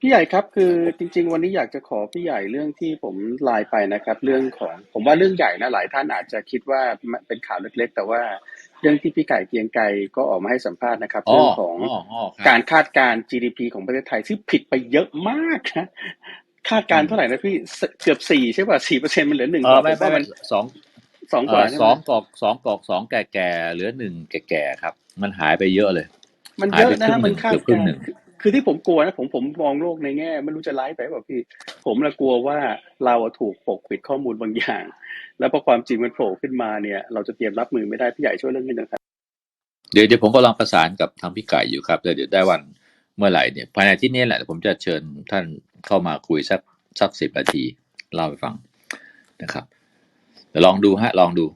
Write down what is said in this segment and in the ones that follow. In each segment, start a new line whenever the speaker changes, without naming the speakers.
พี่ใหญ่ครับคือจริง ๆ วันนี้อยากจะขอพี่ใหญ่เรื่องที่ผมไลน์ไปนะครับ เรื่องของผมว่าเรื่องใหญ่นะหลายท่านอาจจะคิดว่ามันเป็นข่าวเล็กๆ แต่ว่าเรื่องที่พี่ไก่เกรียงไกรก็ออกมาให้สัมภาษณ์นะครับ
อ๋อ
เรื่องของ
อ๋ออ๋อครับ
การคาดการณ์ GDP ของประเทศไทยที่ผิดไปเยอะมากนะคาดการณ์เท่าไหร่นะพี่สเกือบสี่ใช่ป่ะสี่เปอร์เซ็นต์มันเหลือหนึ่ง
เอกอ
ว่าผ
ไม่
ม
ไม่
ว่า
ไม่
มัน
สอง
สอง
เอก
ว่า
อ
ใช่
ส
ไหม
องกอกสองกอกสองแก่แก่ๆเหลือหนึ่งแก่แก่ๆครับ มันหายไปเยอะเลย
มัน
หา
เย
ย
อะ
ไป
นะ
ครึ่
ฮะ
งห
มั
นึ่
น
ง
คาด
เกือบครึ่
กางร
หนึ่ง
คือที่ผมกลัวนะผมผมมองโลกในแง่ไม่รู้จะไลฟ์ไปเปล่าพี่ ผมละกลัวว่าเราถูกปกปิดข้อมูลบางอย่าง แล้วพอความจริงมันโผล่ขึ้นมาเนี่ย เราจะเตรียมรับมือไม่ได้พี่ใหญ่ช่วยเรื่องนี้หน่อยครับ
เดี๋ยวเดี๋ยวผมกำลังประสานกับทางพี่ไก่อยู่ครับแต่เดี๋ยวได้วันเมื่อไหร่เนี่ยภายในที่นี้แหละผมจะเชิญท่านเข้ามาคุยสักสักสิบนาทีเล่าให้ฟังนะครับเดี๋ยวลองดูฮะลองดู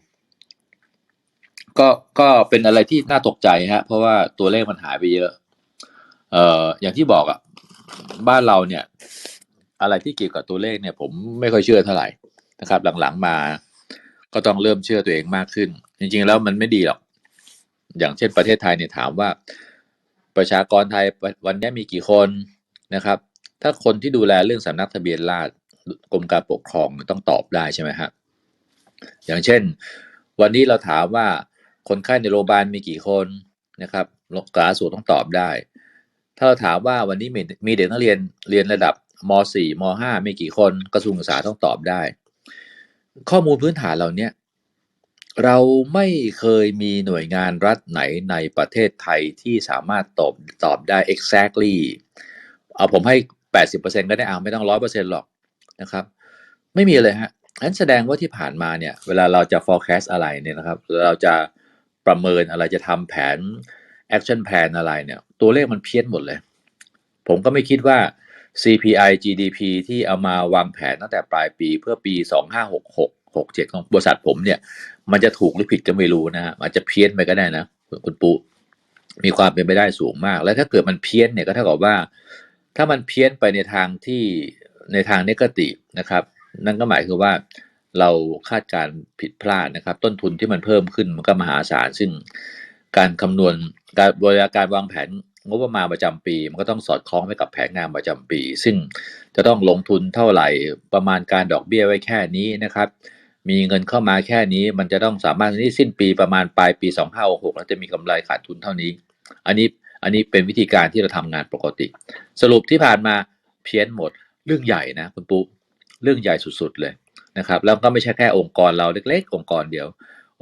ก็ก็เป็นอะไรที่น่าตกใจฮะเพราะว่าตัวเลขมันหายไปเยอะ เอ่ออย่างที่บอกอะบ้านเราเนี่ย อะไรที่เกี่ยวกับตัวเลขเนี่ย ผมไม่ค่อยเชื่อเท่าไหร่นะครับ หลังๆมาก็ต้องเริ่มเชื่อตัวเองมากขึ้น จริง ๆ แล้วมันไม่ดีหรอก อย่างเช่นประเทศไทยเนี่ยถามว่า ประชากรไทยวันนี้มีกี่คนนะครับ ถ้าคนที่ดูแลเรื่องสำนักทะเบียนราษฎรกรมการปกครองต้องตอบได้ใช่ไหมฮะอย่างเช่น วันนี้เราถามว่าคนไข้ในโรงพยาบาลมีกี่คนนะครับกาสูตรต้องตอบได้ ถ้าเราถามว่าวันนี้มีเด็กนักเรียนเรียนระดับม .4 ม .5 มีกี่คนกระทรวงศึกษาต้องตอบได้ ข้อมูลพื้นฐานเหล่านี้เราไม่เคยมีหน่วยงานรัฐไหนในประเทศไทยที่สามารถตอบตอบได้ exactly เอาผมให้ 80%ก็ได้เอาไม่ต้อง 100%หรอกนะครับ ไม่มีเลยฮะนั้นแสดงว่าที่ผ่านมาเนี่ย เวลาเราจะ forecast อะไรเนี่ยนะครับเราจะประเมินอะไรจะทำแผน action plan อะไรเนี่ยตัวเลขมันเพี้ยนหมดเลย ผมก็ไม่คิดว่า CPI GDP ที่เอามาวางแผนตั้งแต่ปลายปีเพื่อปี 2566 67 ของบริษัทผมเนี่ย มันจะถูกหรือผิดก็ไม่รู้นะฮะอาจจะเพี้ยนไปก็ได้นะคุณคุณปูมีความเป็นไปได้สูงมาก แล้วถ้าเกิดมันเพี้ยนเนี่ยก็เท่ากับว่า ถ้ามันเพี้ยนไปในทางที่ในทางนิกตินะครับ นั่นก็หมายคือว่าเราคาดการณ์ผิดพลาดนะครับ ต้นทุนที่มันเพิ่มขึ้นมันก็มหาศาลซึ่งการคำนวณการบริการวางแผน งบประมาณประจำปี มันก็ต้องสอดคล้องไปกับแผนงานประจำปี ซึ่งจะต้องลงทุนเท่าไหร่ประมาณการดอกเบี้ยไว้แค่นี้นะครับ มีเงินเข้ามาแค่นี้มันจะต้องสามารถที่สิ้นปีประมาณปลายปี 2566แล้วจะมีกำไรขาดทุนเท่านี้ อันนี้อันนี้เป็นวิธีการที่เราทำงานปกติ สรุปที่ผ่านมาเพี้ยนหมดเรื่องใหญ่นะคุณปุ๊เรื่องใหญ่สุดๆเลยนะครับ แล้วก็ไม่ใช่แค่องค์กรเราเล็ก ๆ องค์กรเดียว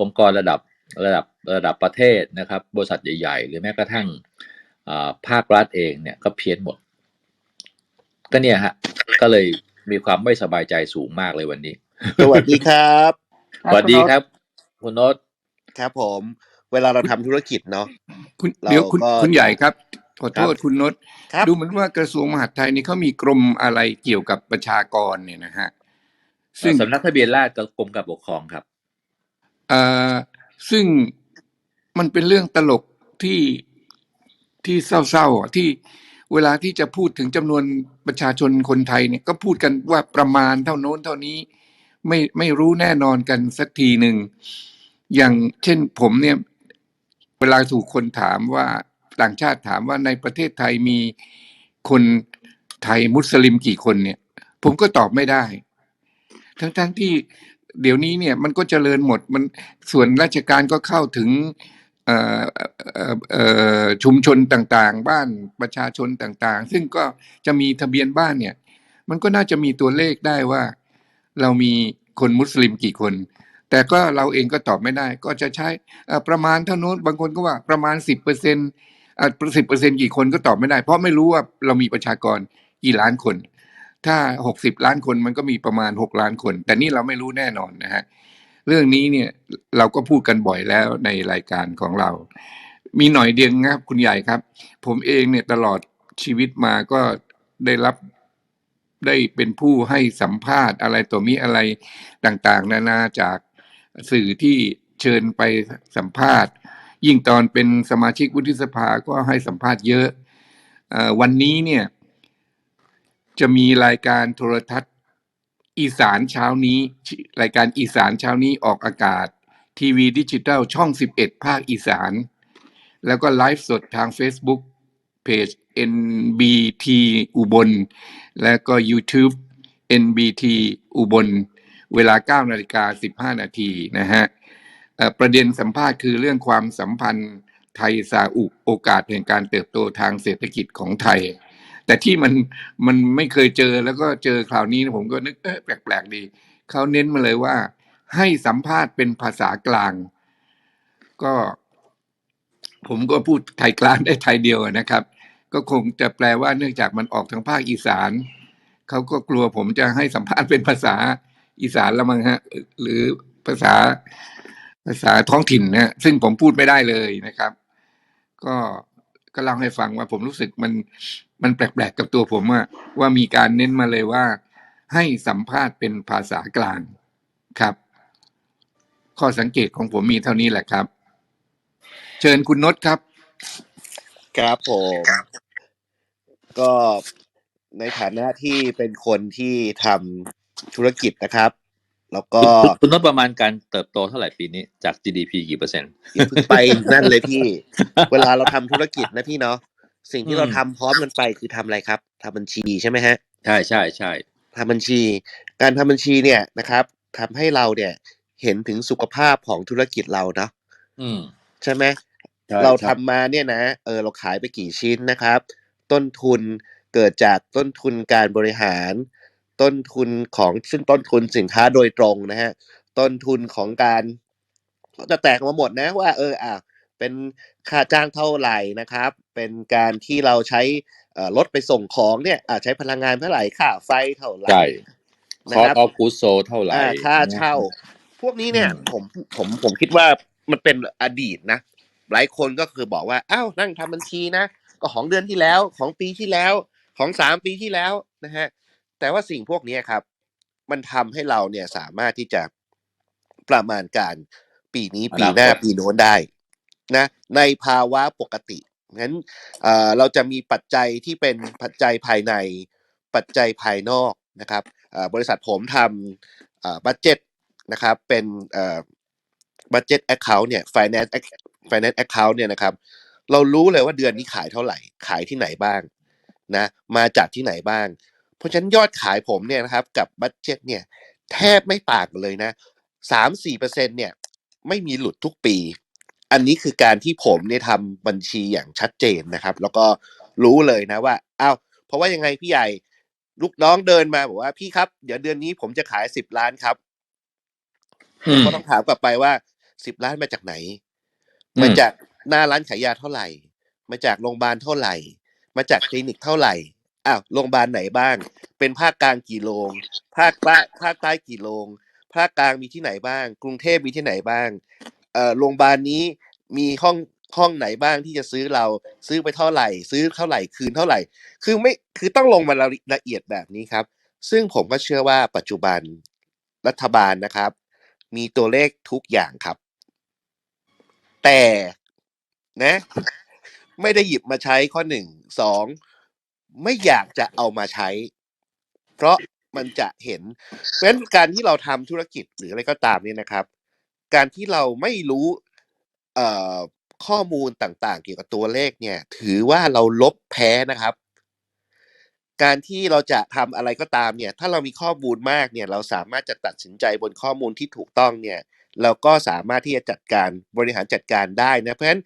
องค์กรระดับระดับระดับประเทศนะครับ บริษัทใหญ่ ๆ หรือแม้กระทั่ง ภาครัฐเองเนี่ยก็เพี้ยนหมด ก็เนี่ยฮะ ก็เลยมีความไม่สบายใจสูงมากเลยวันนี้
สวัสดีครับ
สวัสดีครับ คุณโน้ต
ครับผม เวลาเราทำธุรกิจเนาะ
คุณ
เรา
เดี๋ยวคุณ
ก็
คุณใหญ่ครับขอโทษ
ครับ
คุณนศ
ครับ
ดูเหมือนว่ากระทรวงมหาดไทยนี่เขามีกรมอะไรเกี่ยวกับประชากรเนี่ยนะฮะซึ่ง
สำนักทะเบียนราษฎร์กับกรมการปกครองครับ
เอ่อซึ่งมันเป็นเรื่องตลกที่ ที่เศร้าๆที่เวลาที่จะพูดถึงจำนวนประชาชนคนไทยเนี่ยก็พูดกันว่าประมาณเท่าโน้นเท่านี้ไม่ไม่รู้แน่นอนกันสักทีหนึ่ง อย่างเช่นผมเนี่ยเวลาถูกคนถามว่าต่างชาติถามว่าในประเทศไทยมีคนไทยมุสลิมกี่คนเนี่ย ผมก็ตอบไม่ได้ ทั้งๆทที่เดี๋ยวนี้เนี่ยมันก็เจริญหมดมันส่วนราชการก็เข้าถึง ชุมชนต่างๆ บ้านประชาชนต่างๆ ซึ่งก็จะมีทะเบียนบ้านเนี่ย มันก็น่าจะมีตัวเลขได้ว่า เรามีคนมุสลิมกี่คน แต่ก็เราเองก็ตอบไม่ได้ ก็จะใช้ประมาณเท่านู้นบางคนก็ว่าประมาณสิบเปอร์เซ็นต์สิบเปอร์เซ็นต์กี่คนก็ตอบไม่ได้ เพราะไม่รู้ว่าเรามีประชากรกี่ล้านคน ถ้าหกสิบล้านคนมันก็มีประมาณหกล้านคน แต่นี่เราไม่รู้แน่นอนนะฮะ เรื่องนี้เนี่ยเราก็พูดกันบ่อยแล้วในรายการของเรา มีหน่อยเดียงนะครับ คุณใหญ่ครับ ผมเองเนี่ยตลอดชีวิตมาก็ได้รับได้เป็นผู้ให้สัมภาษณ์อะไรตัวมีอะไรต่างๆ นานาจากสื่อที่เชิญไปสัมภาษณ์ ยิ่งตอนเป็นสมาชิกวุฒิสภาก็ให้สัมภาษณ์เยอะออวันนี้เนี่ยจะมีรายการโทรทัศน์ อีสานเช้านี้ รายการอีสานเช้านี้ออกอากาศ ทีวีดิจิตอลช่อง 11 ภาคอีสาน แล้วก็ไลฟ์สดทาง Facebook เพจ NBT อุบล และก็ YouTube NBT อุบล เวลา 9 นาฬิกา 15 นาทีนะฮะประเด็นสัมภาษณ์คือเรื่องความสัมพันธ์ไทยซาอุโอกาสแห่งการเติบโตทางเศรษฐกิจของไทย แต่ที่มันมันไม่เคยเจอแล้วก็เจอคราวนี้ผมก็นึกเออแปลกๆดีเขาเน้นมาเลยว่า ให้สัมภาษณ์เป็นภาษากลาง ก็ ผมก็พูดไทยกลางได้ไทยเดียวนะครับ ก็คงจะแปลว่าเนื่องจากมันออกทางภาคอีสานเขาก็กลัวผมจะให้สัมภาษณ์เป็นภาษาอีสานละมั้งฮะ หรือภาษาภาษาท้องถิ่นนะซึ่งผมพูดไม่ได้เลยนะครับ ก็ก็เล่าให้ฟังว่าผมรู้สึกมัน มันแปลกๆกับตัวผมว่าว่ามีการเน้นมาเลยว่า ให้สัมภาษณ์เป็นภาษากลางครับ ข้อสังเกตของผมมีเท่านี้แหละครับ เชิญคุณนศครับ
ครับผมก็ในฐานะที่เป็นคนที่ทำธุรกิจนะครับ แล้วก็
คุณคุณนดประมาณการเติบโตเท่าไหร่ปีนี้จาก GDP กี่เปอร์เซ็นต์
อย่าเพิ่งไปนั่นเลยพี่ เวลาเราทำธุรกิจนะพี่เนาะ สิ่งที่
อืม
เราทำพร้อมกันไปคือทำอะไรครับทำบัญชีใช่ไหมฮะ
ใช่ใช่ใช่
ทำบัญชี การทำบัญชีเนี่ยนะครับทำให้เราเนี่ยเห็นถึงสุขภาพของธุรกิจเราเนาะ
อืม
ใช่ไหม
ใช่
เรา
ใช่
ทำมาเนี่ยนะ เออเราขายไปกี่ชิ้นนะครับ ต้นทุนเกิดจากต้นทุนการบริหาร ต้นทุนของซึ่งต้นทุนสินค้าโดยตรงนะฮะต้นทุนของการเขาจะแตกมาหมดนะว่า เอออะเป็นค่าจ้างเท่าไหร่นะครับ เป็นการที่เราใช้เอ่อรถไปส่งของเนี่ยอะใช้พลังงานเท่าไหร่ค่าไฟเท่าไหร่
ใช่ค
นะ
อ
ค
ส
รับ
ออฟกูโซเท่าไหร่
อ่าค่าเช่า พวกนี้เนี่ย
อืม
ผมผมผมคิดว่ามันเป็นอดีตนะ หลายคนก็คือบอกว่าอ้าวนั่งทำบัญชีนะก็ของเดือนที่แล้วของปีที่แล้วของสามปีที่แล้วนะฮะแต่ว่าสิ่งพวกนี้ครับ มันทำให้เราเนี่ยสามารถที่จะประมาณการปีนี้ปีหน้าปีโน้นได้นะในภาวะปกติ งั้นเอ่อเราจะมีปัจจัยที่เป็นปัจจัยภายในปัจจัยภายนอกนะครับเอ่อบริษัทผมทำบัตเจ็ตนะครับเป็นเอ่อบัตเจ็ตแอคเคาท์เนี่ย finance ac- finance account เนี่ยนะครับเรารู้เลยว่าเดือนนี้ขายเท่าไหร่ ขายที่ไหนบ้างนะมาจากที่ไหนบ้าง เพราะฉะนั้นยอดขายผมเนี่ยนะครับกับบัตเจ็ตเนี่ยแทบไม่ต่างกันเลยนะสามสี่เปอร์เซ็นเนี่ยไม่มีหลุดทุกปี อันนี้คือการที่ผมเนี่ยทำบัญชีอย่างชัดเจนนะครับ แล้วก็รู้เลยนะว่าอ้าวเพราะว่ายังไงพี่ใหญ่ลูกน้องเดินมาบอกว่าพี่ครับ เดี๋ยวเดือนนี้ผมจะขายสิบล้านครับ
อืม
ก็ต้องถามกลับไปว่าสิบล้านมาจากไหน
อืม
มาจากหน้าร้านขายยาเท่าไหร่ มาจากโรงพยาบาลเท่าไหร่ มาจากคลินิกเท่าไหร่อ้าวโรงพยาบาลไหนบ้าง เป็นภาคกลางกี่โรงภาคใต้ภาคใต้กี่โรงภาคกลางมีที่ไหนบ้าง กรุงเทพมีที่ไหนบ้างเอ่อ โรงพยาบาลนี้มีห้องห้องไหนบ้างที่จะซื้อเราซื้อไปเท่าไหร่ ซื้อเท่าไหร่คืนเท่าไหร่ คือไม่คือต้องลงมาละละเอียดแบบนี้ครับ ซึ่งผมก็เชื่อว่าปัจจุบันรัฐบาลนะครับ มีตัวเลขทุกอย่างครับ แต่นะ ไม่ได้หยิบมาใช้ข้อหนึ่งสองไม่อยากจะเอามาใช้ เพราะมันจะเห็นเพราะฉะนั้นการที่เราทำธุรกิจหรืออะไรก็ตามเนี่ยนะครับ การที่เราไม่รู้ข้อมูลต่างๆ เกี่ยวกับตัวเลขเนี่ย ถือว่าเราลบแพ้นะครับ การที่เราจะทำอะไรก็ตามเนี่ย ถ้าเรามีข้อมูลมากเนี่ย เราสามารถจะตัดสินใจบนข้อมูลที่ถูกต้องเนี่ย เราก็สามารถที่จะจัดการบริหารจัดการได้นะ เพราะฉะนั้น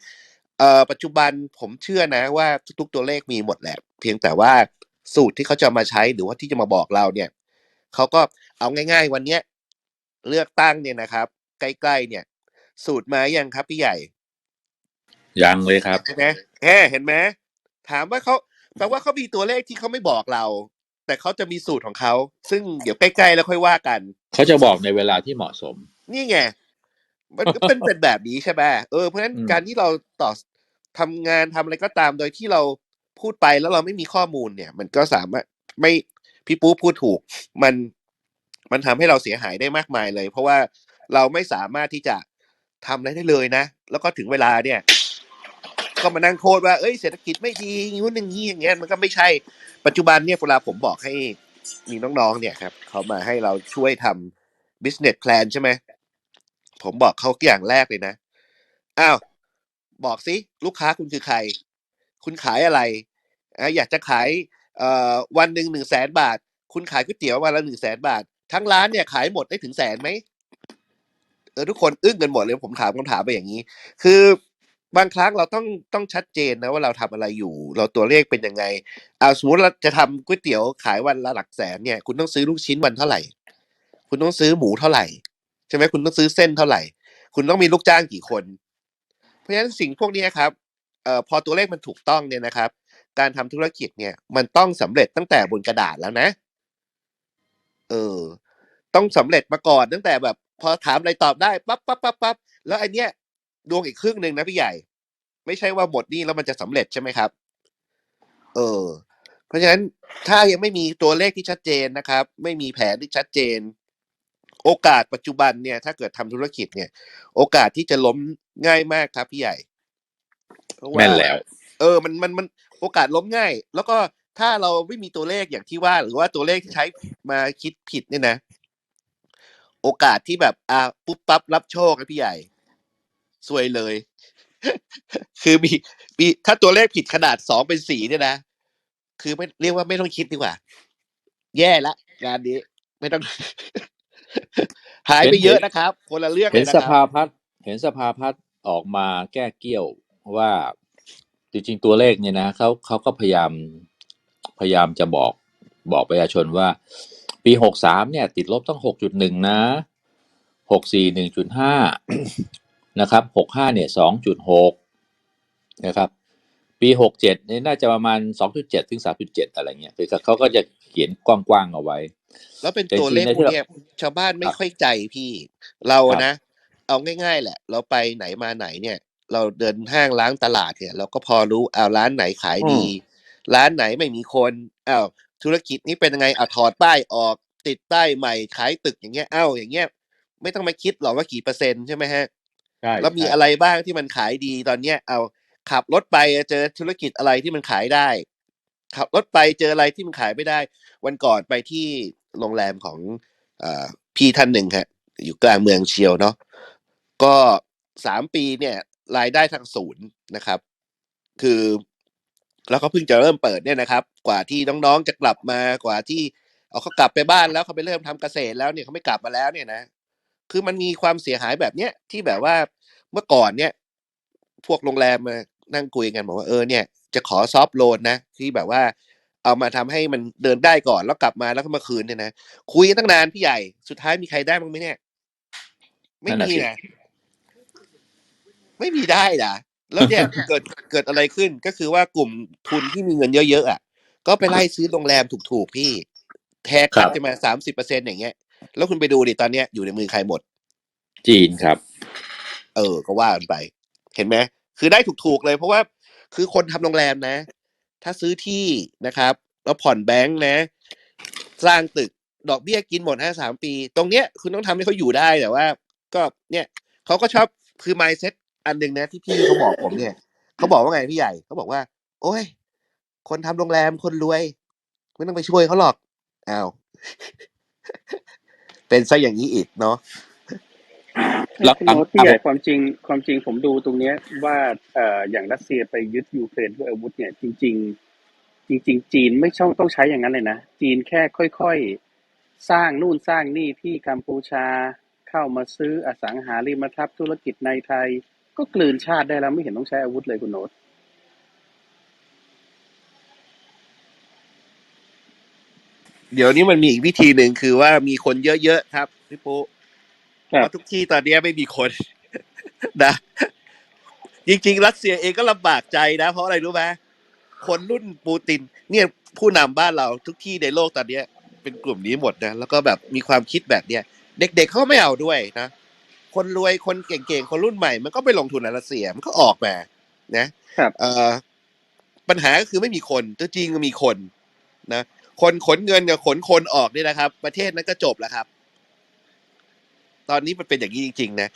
ปัจจุบันผมเชื่อนะว่าทุกๆตัวเลขมีหมดแหละ เพียงแต่ว่าสูตรที่เขาจะมาใช้หรือว่าที่จะมาบอกเราเนี่ยเขาก็เอาง่าย ๆ วันเนี้ยเลือกตั้งเนี่ยนะครับ ใกล้ๆเนี่ย สูตรมายังครับพี่ใหญ่
ยังเลยครับ
ใช่ไหมแหมเห็นไหมถามว่าเขาแปลว่าเขามีตัวเลขที่เขาไม่บอกเรา แต่เขาจะมีสูตรของเขา ซึ่งเดี๋ยวใกล้ๆแล้วค่อยว่ากัน
เขาจะบอกในเวลาที่เหมาะสม
นี่ไงมันก็เป็นเป็นแบบนี้ใช่ไหมเออเพราะฉะนั้น
อืม
การที่เราต่อทำงานทำอะไรก็ตามโดยที่เราพูดไปแล้วเราไม่มีข้อมูลเนี่ย มันก็สามารถไม่พี่ปูพูดถูก มันมันทำให้เราเสียหายได้มากมายเลย เพราะว่า เราไม่สามารถที่จะทำอะไรได้เลยนะ แล้วก็ถึงเวลาเนี่ย ก็มานั่งโทษว่าเอ้ยเศรษฐกิจไม่ดีงู้นอย่างนี้อย่างเงี้ยมันก็ไม่ใช่ ปัจจุบันเนี่ยเวลาผมบอกให้มีน้องๆเนี่ยครับเขามาให้เราช่วยทำ business plan ใช่ไหมผมบอกเขาอย่างแรกเลยนะอ้าวบอกสิลูกค้าคุณคือใคร คุณขายอะไรอะอยากจะขายเอ่อวันหนึ่งหนึ่งแสนบาท คุณขายก๋วยเตี๋ยววันละหนึ่งแสนบาท ทั้งร้านเนี่ยขายหมดได้ถึงแสนไหม ทุกคนอึ้งกันหมดเลยผมถามคำถามไปอย่างนี้ คือบางครั้งเราต้องต้องชัดเจนนะว่าเราทำอะไรอยู่ เราตัวเลขเป็นยังไงเอาสมมติเราจะทำก๋วยเตี๋ยวขายวันละหลักแสนเนี่ย คุณต้องซื้อลูกชิ้นวันเท่าไหร่ คุณต้องซื้อหมูเท่าไหร่ ใช่ไหมคุณต้องซื้อเส้นเท่าไหร่ คุณต้องมีลูกจ้างกี่คน เพราะฉะนั้นสิ่งพวกนี้ครับเอ่อพอตัวเลขมันถูกต้องเนี่ยนะครับ การทำธุรกิจเนี่ยมันต้องสำเร็จตั้งแต่บนกระดาษแล้วนะ เออ ต้องสำเร็จมาก่อนตั้งแต่แบบ พอถามอะไรตอบได้ปั๊บปั๊บปั๊บปั๊บแล้วอันเนี้ยดวงอีกครึ่งหนึ่งนะพี่ใหญ่ ไม่ใช่ว่าหมดหนี่แล้วมันจะสำเร็จใช่ไหมครับ เออ เพราะฉะนั้นถ้ายังไม่มีตัวเลขที่ชัดเจนนะครับ ไม่มีแผนที่ชัดเจน โอกาสปัจจุบันเนี่ย ถ้าเกิดทำธุรกิจเนี่ย โอกาสที่จะล้มง่ายมากครับพี่ใหญ่เพราะว่า
แม่นแล้ว
เออมันมันมันโอกาสล้มง่าย แล้วก็ถ้าเราไม่มีตัวเลขอย่างที่ว่า หรือว่าตัวเลขที่ใช้มาคิดผิดเนี่ยนะ โอกาสที่แบบ อ่าปุ๊บปั๊บรับโชคนะพี่ใหญ่ซวยเลย คือมีมีถ้าตัวเลขผิดขนาดสองเป็นสี่เนี่ยนะคือไม่เรียกว่าไม่ต้องคิดดีกว่า แย่ละงานนี้ไม่ต้อง หายไปเยอะนะครับ คนละเรื่องเห็
นสภาพัฒน์เห็นสภาพัฒน์ออกมาแก้เกี้ยวว่าจริงๆตัวเลขเนี่ยนะเขาเขาก็พยายามพยายามจะบอกบอกประชาชนว่า ปีหกสามเนี่ย ติดลบต้องหกจุดหนึ่งนะหกสี่หนึ่งจุดห้านะครับหกห้าเนี่ยสองจุดหกนะครับ ปีหกเจ็ดเนี่ยน่าจะประมาณสองจุดเจ็ดถึงสามจุดเจ็ดอะไรเงี้ยคือเขาก็จะเขียนกว้างๆเอาไว้
แล้วเป็น
แต่
ตัวเลข
จริงๆ
พวก
ใน
เนี้ยชาวบ้านไม่
ครับ
ค่อยใจพี่ เรา
ครับ
นะ เอาง่ายๆแหละ เราไปไหนมาไหนเนี่ย เราเดินห้างล้างตลาดเนี่ย เราก็พอรู้อ้าวร้านไหนขายดี ร้านไหนไม่มีคนอ้าว ธุรกิจนี้เป็นยังไงอะถอดป้ายออกติดป้ายใหม่ขายตึกอย่างเงี้ยอ้าวอย่างเงี้ย ไม่ต้องมาคิดหรอกว่ากี่เปอร์เซ็นต์ใช่ไหมฮะ
ใช่
แล้วมี
ใช่
อะไรบ้างที่มันขายดีตอนเนี้ยเอาขับรถไปเจอธุรกิจอะไรที่มันขายได้ ขับรถไปเจออะไรที่มันขายไม่ได้ วันก่อนไปที่โรงแรมของเออพี่ท่านหนึ่งฮะอยู่กลางเมืองเชียวเนาะก็สามปีเนี่ย รายได้ทางศูนย์นะครับ คือ แล้วก็เพิ่งจะเริ่มเปิดเนี่ยนะครับ กว่าที่น้องๆจะกลับมากว่าที่เอาเขากลับไปบ้านแล้วเขาไปเริ่มทำเกษตรแล้วเนี่ยเขาไม่กลับมาแล้วเนี่ยนะ คือมันมีความเสียหายแบบเนี้ยที่แบบว่าเมื่อก่อนเนี่ย พวกโรงแรมมานั่งคุยกันบอกว่าเออเนี่ยจะขอซอฟต์โลนนะที่แบบว่า เอามาทำให้มันเดินได้ก่อนแล้วกลับมาแล้วก็มาคืนเนี่ยนะคุยกันตั้งนานพี่ใหญ่สุดท้ายมีใครได้บ้างไหมเนี่ย ไม่
นั่นน่ะ
มี
สิ
นะไม่มีได้นะ แล้วเนี่ยเกิดเกิดอะไรขึ้นก็คือว่ากลุ่มทุนที่มีเงินเยอะๆอะ ก็ไปไล่ซื้อโรงแรมถูกๆพี่ แทก
ครั
คัด
บ
จะมาสามสิบเปอร์เซ็นอย่างเงี้ย แล้วคุณไปดูดิตอนเนี้ยอยู่ในมือใครหมด
จีนครับ
เออ ก็ว่ากันไป เห็นไหมคือได้ถูกๆเลย เพราะว่าคือคนทำโรงแรมนะ ถ้าซื้อที่นะครับ แล้วผ่อนแบงค์นะ สร้างตึกดอกเบี้ยกินหมดห้าสามปี ตรงเนี้ยคุณต้องทำให้เขาอยู่ได้แต่ว่า ก็เนี่ยเขาก็ชอบคือ mindset อันหนึ่งนะที่พี่เขาบอกผมเนี่ยเขาบอกว่าไงพี่ใหญ่เขาบอกว่า โอ้ย คนทำโรงแรมคนรวย ไม่ต้องไปช่วยเขาหรอกอ้าวเป็นซะอย่างนี้อีกเนาะ
แล้ว
คุณโน้ตพี่ใหญ่ความจริงความจริงผมดูตรงเนี้ยว่าเอ่ออย่างรัสเซียไปยึดยูเครนด้วยอาวุธเนี่ยจริง ๆ จริง ๆ จีนไม่ช่องต้องใช้อย่างนั้นเลยนะจีนแค่ค่อยๆ สร้างนู่นสร้างนี่ที่กัมพูชาเข้ามาซื้ออสังหาริมทรัพย์ธุรกิจในไทย ก็กลืนชาติได้แล้วไม่เห็นต้องใช้อาวุธเลยคุณโน้ต
เดี๋ยวนี้มันมีอีกวิธีหนึ่งคือว่ามีคนเยอะๆครับพี่ปุ๊
ครั
เพ
บ
ราะทุกที่ตอนนี้ไม่มีคนนะจริงๆ รัสเซียเองก็ลำบากใจนะ เพราะอะไรรู้ไหมคนรุ่นปูติน เนี่ยผู้นำบ้านเราทุกที่ในโลกตอนเนี้ยเป็นกลุ่มนี้หมดนะแล้วก็แบบมีความคิดแบบเนี้ยเด็กๆเขาไม่เอาด้วยนะ คนรวยคนเก่งๆ คนรุ่นใหม่ มันก็ไปลงทุนในรัสเซียมันก็ออกมา นะครับเอ่อปัญหาก็คือไม่มีคนตัวจริงก็มีคนนะคนขนเงินกับขนคนออกเนี่ยนะครับ ประเทศนั้นก็จบแล้วครับ ตอนนี้มันเป็นอย่างนี้จริง ๆ นะ